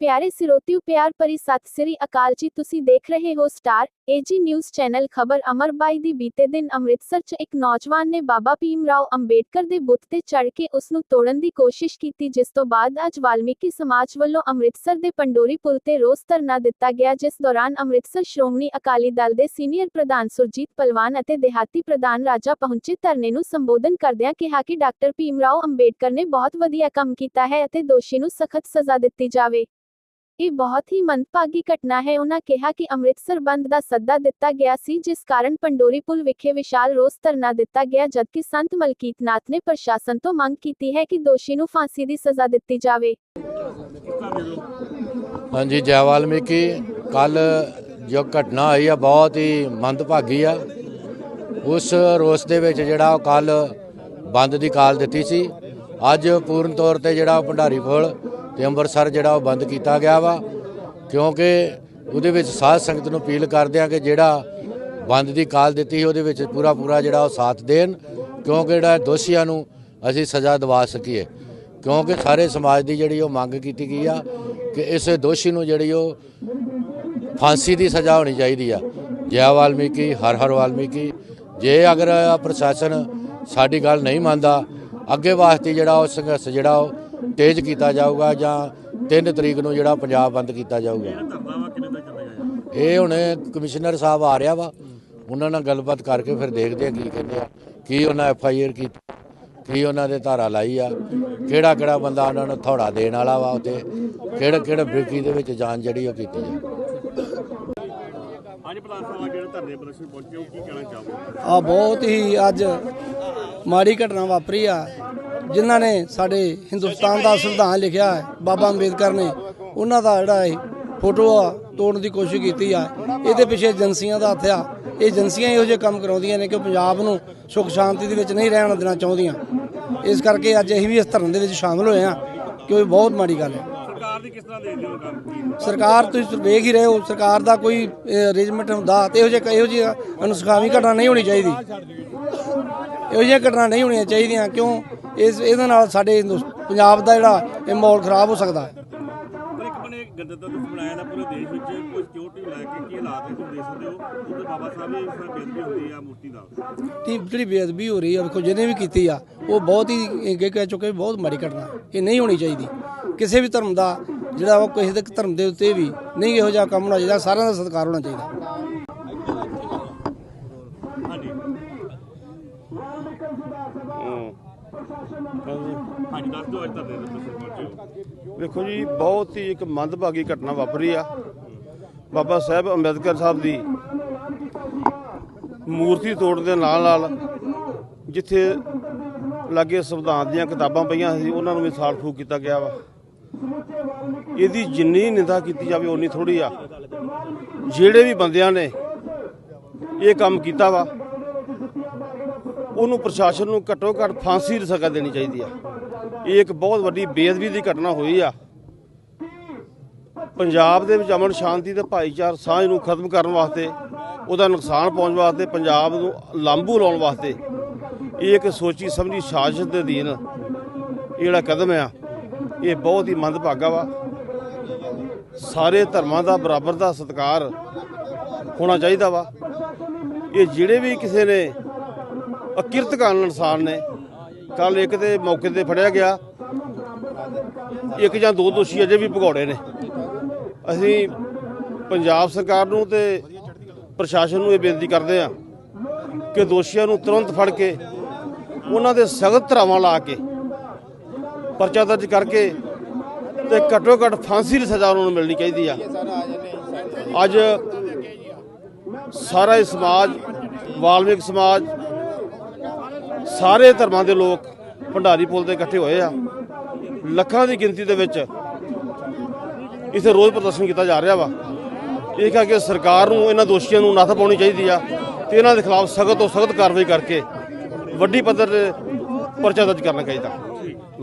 ਪਿਆਰੇ ਸਿਰੋਤਿਓ ਪਿਆਰ ਭਰੀ ਸਤਿ ਸ੍ਰੀ ਅਕਾਲ ਜੀ। ਤੁਸੀਂ ਦੇਖ ਰਹੇ ਹੋ ਸਟਾਰ ਏਜੀ ਨਿਊਜ਼ ਚੈਨਲ। ਖਬਰ ਅਮਰਬਾਈ ਦੀ ਬੀਤੇ ਦਿਨ ਅੰਮ੍ਰਿਤਸਰ 'ਚ ਇੱਕ ਨੌਜਵਾਨ ਨੇ ਬਾਬਾ ਭੀਮ ਰਾਓ ਅੰਬੇਡਕਰ ਦੇ ਬੁੱਤ ਤੇ ਚੜ੍ਹ ਕੇ ਉਸ ਨੂੰ ਤੋੜਨ ਦੀ ਕੋਸ਼ਿਸ਼ ਕੀਤੀ, ਜਿਸ ਤੋਂ ਬਾਅਦ ਅੱਜ ਵਾਲਮੀਕੀ ਸਮਾਜ ਵੱਲੋਂ ਅੰਮ੍ਰਿਤਸਰ ਦੇ ਪੰਡੋਰੀ ਪੁਲ ਤੇ ਰੋਸ ਧਰਨਾ ਦਿੱਤਾ ਗਿਆ, ਜਿਸ ਦੌਰਾਨ ਅੰਮ੍ਰਿਤਸਰ ਸ਼੍ਰੋਮਣੀ ਅਕਾਲੀ ਦਲ ਦੇ ਸੀਨੀਅਰ ਪ੍ਰਧਾਨ ਸੁਰਜੀਤ ਪਲਵਾਨ ਅਤੇ ਦਿਹਾਤੀ ਪ੍ਰਧਾਨ ਰਾਜਾ ਪਹੁੰਚੇ ਧਰਨੇ ਨੂੰ ਸੰਬੋਧਨ ਕਰਦਿਆਂ ਕਿਹਾ ਕਿ ਡਾਕਟਰ ਭੀਮ ਰਾਓ ਅੰਬੇਡਕਰ ਨੇ ਬਹੁਤ ਵਧੀਆ ਕੰਮ ਕੀਤਾ ਹੈ ਅਤੇ ਦੋਸ਼ੀ ਨੂੰ ਸਖਤ ਸਜ਼ਾ ਦਿੱਤੀ ਜਾਵੇ। ਇਹ ਬਹੁਤ ਹੀ ਮੰਦਭਾਗੀ ਘਟਨਾ ਹੈ। ਉਹਨਾਂ ਕਿਹਾ ਕਿ ਅੰਮ੍ਰਿਤਸਰ ਬੰਦ ਦਾ ਸੱਦਾ ਦਿੱਤਾ ਗਿਆ ਸੀ, ਜਿਸ ਕਾਰਨ ਪੰਡੋਰੀ ਪੁਲ ਵਿਖੇ ਵਿਸ਼ਾਲ ਰੋਸ ਧਰਨਾ ਦਿੱਤਾ ਗਿਆ, ਜਦਕਿ ਸੰਤ ਮਲਕੀਤ ਨੇ ਪ੍ਰਸ਼ਾਸਨ ਤੋਂ ਮੰਗ ਕੀਤੀ ਹੈ ਕਿ ਦੋਸ਼ੀ ਨੂੰ ਫਾਂਸੀ ਦੀ ਸਜ਼ਾ ਦਿੱਤੀ ਜਾਵੇ। ਹਾਂਜੀ, ਜੈ ਵਾਲਮੀਕੀ। ਕੱਲ ਜੋ ਘਟਨਾ ਹੋਈ ਆ, ਬਹੁਤ ਹੀ ਮੰਦਭਾਗੀ ਆ। ਉਸ ਰੋਸ ਦੇ ਵਿੱਚ ਜਿਹੜਾ ਉਹ ਕੱਲ ਬੰਦ ਦੀ ਕਾਲ ਦਿੱਤੀ ਸੀ। ਅੱਜ ਪੂਰਨ ਤੌਰ ਤੇ ਜਿਹੜਾ ਭੰਡਾਰੀ ਪੁਲ ਤੇ ਅੰਮ੍ਰਿਤਸਰ ਜਿਹੜਾ ਉਹ ਬੰਦ ਕੀਤਾ ਗਿਆ ਵਾ, ਕਿਉਂਕਿ ਉਹਦੇ ਵਿੱਚ ਸਾਧ ਸੰਗਤ ਨੂੰ ਅਪੀਲ ਕਰਦੇ ਆ ਕਿ ਜਿਹੜਾ ਬੰਦ ਦੀ ਕਾਲ ਦਿੱਤੀ ਸੀ, ਉਹਦੇ ਵਿੱਚ ਪੂਰਾ ਪੂਰਾ ਜਿਹੜਾ ਉਹ ਸਾਥ ਦੇਣ, ਕਿਉਂਕਿ ਜਿਹੜਾ ਦੋਸ਼ੀਆਂ ਨੂੰ ਅਸੀਂ ਸਜ਼ਾ ਦਿਵਾ ਸਕੀਏ। ਕਿਉਂਕਿ ਸਾਰੇ ਸਮਾਜ ਦੀ ਜਿਹੜੀ ਉਹ ਮੰਗ ਕੀਤੀ ਗਈ ਆ ਕਿ ਇਸ ਦੋਸ਼ੀ ਨੂੰ ਜਿਹੜੀ ਉਹ ਫਾਂਸੀ ਦੀ ਸਜ਼ਾ ਹੋਣੀ ਚਾਹੀਦੀ ਆ। ਜੈ ਵਾਲਮੀਕੀ, ਹਰ ਹਰ ਵਾਲਮੀਕੀ। ਜੇ ਅਗਰ ਪ੍ਰਸ਼ਾਸਨ ਸਾਡੀ ਗੱਲ ਨਹੀਂ ਮੰਨਦਾ, ਅੱਗੇ ਵਾਸਤੇ ਜਿਹੜਾ ਉਹ ਸੰਘਰਸ਼ ਜਿਹੜਾ ਉਹ ਤੇਜ਼ ਕੀਤਾ ਜਾਊਗਾ ਜਾਂ 3 ਤਰੀਕ ਨੂੰ ਜਿਹੜਾ ਪੰਜਾਬ ਬੰਦ ਕੀਤਾ ਜਾਊਗਾ। ਇਹ ਹੁਣ ਕਮਿਸ਼ਨਰ ਸਾਹਿਬ ਆ ਰਿਹਾ ਵਾ ਉਹਨਾਂ ਨਾਲ ਗੱਲਬਾਤ ਕਰਕੇ ਫਿਰ ਦੇਖਦੇ ਆ ਕੀ ਕਹਿੰਦੇ ਆ ਕੀ ਉਹਨਾਂ ਐਫ ਆਈ ਆਰ ਕੀਤੀ ਕੀ ਉਹਨਾਂ ਦੇ ਧਾਰਾ ਲਾਈ ਆ ਕਿਹੜਾ ਕਿਹੜਾ ਬੰਦਾ ਉਹਨਾਂ ਨੂੰ ਥੋੜਾ ਦੇਣ ਵਾਲਾ ਵਾ ਉਤੇ ਕਿਹੜਾ ਕਿਹੜਾ ਬ੍ਰਿਕੀ ਦੇ ਵਿੱਚ ਜਾਨ ਜਿਹੜੀ ਉਹ ਕੀਤੀ ਆ। ਅੱਜ ਪ੍ਰਧਾਨ ਸਾਹਿਬ ਆ ਜਿਹੜੇ ਧਰਨੇ ਪ੍ਰਦਰਸ਼ਨ ਪਹੁੰਚੇ ਉਹ ਕੀ ਕਹਿਣਾ ਚਾਹੋਗੇ? ਆ ਬਹੁਤ ਹੀ ਅੱਜ ਮਾੜੀ ਘਟਨਾ ਵਾਪਰੀ ਆ। ਜਿਨ੍ਹਾਂ ਨੇ ਸਾਡੇ ਹਿੰਦੁਸਤਾਨ ਦਾ ਸੰਵਿਧਾਨ ਲਿਖਿਆ ਹੈ, ਬਾਬਾ ਅੰਬੇਦਕਰ ਨੇ, ਉਹਨਾਂ ਦਾ ਜਿਹੜਾ ਹੈ ਫੋਟੋ ਆ ਤੋੜਨ ਦੀ ਕੋਸ਼ਿਸ਼ ਕੀਤੀ ਆ। ਇਹਦੇ ਪਿੱਛੇ ਏਜੰਸੀਆਂ ਦਾ ਹੱਥ ਆ। ਇਹ ਏਜੰਸੀਆਂ ਇਹੋ ਜਿਹੇ ਕੰਮ ਕਰਾਉਂਦੀਆਂ ਨੇ ਕਿ ਪੰਜਾਬ ਨੂੰ ਸੁਖ ਸ਼ਾਂਤੀ ਦੇ ਵਿੱਚ ਨਹੀਂ ਰਹਿਣ ਦੇਣਾ ਚਾਹੁੰਦੀਆਂ। ਇਸ ਕਰਕੇ ਅੱਜ ਅਸੀਂ ਵੀ ਇਸ ਧਰਮ ਦੇ ਵਿੱਚ ਸ਼ਾਮਲ ਹੋਏ ਆ ਕਿ ਇਹ ਬਹੁਤ ਮਾੜੀ ਗੱਲ ਹੈ। ਸਰਕਾਰ ਦੀ ਕਿਸ ਤਰ੍ਹਾਂ ਦੇਖਦੇ ਹੋ ਕੰਮ ਕੀ ਸਰਕਾਰ ਤੁਸੀਂ ਵੇਖ ਹੀ ਰਹੇ ਹੋ ਸਰਕਾਰ ਦਾ ਕੋਈ ਅਰੇਂਜਮੈਂਟ ਹੁੰਦਾ ਤੇ ਇਹੋ ਜਿਹੇ ਇਹੋ ਜਿਹੀ ਅਨੁਸਖਾਵੀ ਘਟਨਾ ਨਹੀਂ ਹੋਣੀ ਚਾਹੀਦੀ। ਇਹੋ ਜਿਹੀਆਂ ਘਟਨਾ ਨਹੀਂ ਹੋਣੀਆਂ ਚਾਹੀਦੀਆਂ ਕਿਉਂ? ਇਸ ਇਹਦੇ ਨਾਲ ਸਾਡੇ ਪੰਜਾਬ ਦਾ ਜਿਹੜਾ ਇਹ ਮਾਹੌਲ ਖਰਾਬ ਹੋ ਸਕਦਾ ਹੈ। ਪਰ ਇੱਕ ਬਣੇ ਗਣਤੰਤਰ ਦਿਵਸ ਮਨਾਇਆ ਦਾ ਪੂਰੇ ਦੇਸ਼ ਵਿੱਚ ਕੋਈ ਸਿਕਿਉਰਿਟੀ ਨੂੰ ਲੈ ਕੇ ਕੀ ਹਾਲਾਤ ਹੈ ਤੁਸੀਂ ਦੇਖ ਸਕਦੇ ਹੋ? ਉਧਰ ਬਾਬਾ ਸਾਹਿਬ ਦੀ ਇਸ ਤਰ੍ਹਾਂ ਬੇਦਬੀ ਹੁੰਦੀ ਆ ਮੂਰਤੀ ਦਾ। ਤੇ ਜਿਹੜੀ ਬੇਅਦਬੀ ਹੋ ਰਹੀ ਹੈ ਵੇਖੋ ਜਿਹਨੇ ਵੀ ਕੀਤੀ ਆ ਉਹ ਬਹੁਤ ਹੀ ਅੱਗੇ ਕਹਿ ਚੁੱਕੇ ਬਹੁਤ ਮਾੜੀ ਘਟਨਾ ਇਹ ਨਹੀਂ ਹੋਣੀ ਚਾਹੀਦੀ। ਕਿਸੇ ਵੀ ਧਰਮ ਦਾ ਜਿਹੜਾ ਉਹ ਕਿਸੇ ਦੇ ਧਰਮ ਦੇ ਉੱਤੇ ਵੀ ਨਹੀਂ ਇਹੋ ਜਿਹਾ ਕੰਮ ਹੋਣਾ ਚਾਹੀਦਾ ਸਾਰਿਆਂ ਦਾ ਸਤਿਕਾਰ ਹੋਣਾ ਚਾਹੀਦਾ। ਹਾਂਜੀ। ਹਾਂਜੀ ਦੱਸ ਦਿਓ ਅੱਜ ਧਰਨੇ ਦੇ ਪ੍ਰਦਰਸ਼ਨ ਪਹੁੰਚੇ ਹੋ। ਵੇਖੋ ਜੀ ਬਹੁਤ ਹੀ ਇੱਕ ਮੰਦਭਾਗੀ ਘਟਨਾ ਵਾਪਰੀ ਆ। ਬਾਬਾ ਸਾਹਿਬ ਅੰਬੇਦਕਰ ਸਾਹਿਬ ਦੀ ਮੂਰਤੀ ਤੋੜਨ ਦੇ ਨਾਲ ਨਾਲ ਜਿੱਥੇ ਲਾਗੇ ਸੰਵਿਧਾਨ ਦੀਆਂ ਕਿਤਾਬਾਂ ਪਈਆਂ ਸੀ ਉਹਨਾਂ ਨੂੰ ਵੀ ਸਾੜ ਫੂਕ ਕੀਤਾ ਗਿਆ ਵਾ। ਇਹਦੀ ਜਿੰਨੀ ਨਿੰਦਾ ਕੀਤੀ ਜਾਵੇ, ਓਨੀ ਥੋੜੀ ਆ। ਜਿਹੜੇ ਵੀ ਬੰਦਿਆਂ ਨੇ ਇਹ ਕੰਮ ਕੀਤਾ ਵਾ, ਉਹਨੂੰ ਪ੍ਰਸ਼ਾਸਨ ਨੂੰ ਘੱਟੋ ਘੱਟ ਫਾਂਸੀ ਦੀ ਸਜ਼ਾ ਦੇਣੀ ਚਾਹੀਦੀ ਆ। ਇਹ ਇੱਕ ਬਹੁਤ ਵੱਡੀ ਬੇਅਦਬੀ ਦੀ ਘਟਨਾ ਹੋਈ ਆ। ਪੰਜਾਬ ਦੇ ਵਿੱਚ ਅਮਨ ਸ਼ਾਂਤੀ ਤੇ ਭਾਈਚਾਰ ਸਾਂਝ ਨੂੰ ਖਤਮ ਕਰਨ ਵਾਸਤੇ, ਉਹਦਾ ਨੁਕਸਾਨ ਪਹੁੰਚਣ ਵਾਸਤੇ, ਪੰਜਾਬ ਨੂੰ ਲਾਂਬੂ ਲਾਉਣ ਵਾਸਤੇ, ਇਹ ਇੱਕ ਸੋਚੀ ਸਮਝੀ ਸਾਜ਼ਿਸ਼ ਦੇ ਅਧੀਨ ਇਹ ਜਿਹੜਾ ਕਦਮ ਆ ਇਹ ਬਹੁਤ ਹੀ ਮੰਦਭਾਗਾ ਵਾ। ਸਾਰੇ ਧਰਮਾਂ ਦਾ ਬਰਾਬਰ ਦਾ ਸਤਿਕਾਰ ਹੋਣਾ ਚਾਹੀਦਾ ਵਾ। ਇਹ ਜਿਹੜੇ ਵੀ ਕਿਸੇ ਨੇ ਅਕਿਰਤਕਾਨ ਇਨਸਾਨ ਨੇ ਕੱਲ ਇੱਕ ਦੇ ਮੌਕੇ ਤੇ ਫੜਿਆ ਗਿਆ। ਇੱਕ ਜਾਂ ਦੋ ਦੋਸ਼ੀ ਅਜੇ ਵੀ ਭਗੌੜੇ ਨੇ। ਅਸੀਂ ਪੰਜਾਬ ਸਰਕਾਰ ਨੂੰ ਤੇ ਪ੍ਰਸ਼ਾਸਨ ਨੂੰ ਇਹ ਬੇਨਤੀ ਕਰਦੇ ਆ ਕਿ ਦੋਸ਼ੀਆਂ ਨੂੰ ਤੁਰੰਤ ਫੜ ਕੇ ਉਹਨਾਂ ਦੇ ਸਖਤ ਧਰਾਵਾਂ ਲਾ ਕੇ ਪਰਚਾ ਦਰਜ ਕਰਕੇ ਤੇ ਘੱਟੋ ਘੱਟ ਫਾਂਸੀ ਦੀ ਸਜ਼ਾ ਉਹਨਾਂ ਨੂੰ ਮਿਲਣੀ ਚਾਹੀਦੀ ਆ। ਅੱਜ ਸਾਰਾ ਸਮਾਜ, ਵਾਲਮੀਕ ਸਮਾਜ, ਸਾਰੇ ਧਰਮਾਂ ਦੇ ਲੋਕ ਭੰਡਾਰੀ ਪੁਲ ਤੇ ਇਕੱਠੇ ਹੋਏ ਆ। ਲੱਖਾਂ ਦੀ ਗਿਣਤੀ ਦੇ ਵਿੱਚ ਇਥੇ ਰੋਜ਼ ਪ੍ਰਦਰਸ਼ਨ ਕੀਤਾ ਜਾ ਰਿਹਾ ਵਾ। ਇਹ ਕਰਕੇ ਸਰਕਾਰ ਨੂੰ, ਇਹਨਾਂ ਦੋਸ਼ੀਆਂ ਨੂੰ ਨੱਥ ਪਾਉਣੀ ਚਾਹੀਦੀ ਆ ਤੇ ਇਹਨਾਂ ਦੇ ਖਿਲਾਫ ਸਖਤ ਤੋਂ ਸਖਤ ਕਾਰਵਾਈ ਕਰਕੇ ਵੱਡੀ ਪੱਧਰ ਤੇ ਪਰਚਾ ਦਰਜ ਕਰਨਾ ਚਾਹੀਦਾ।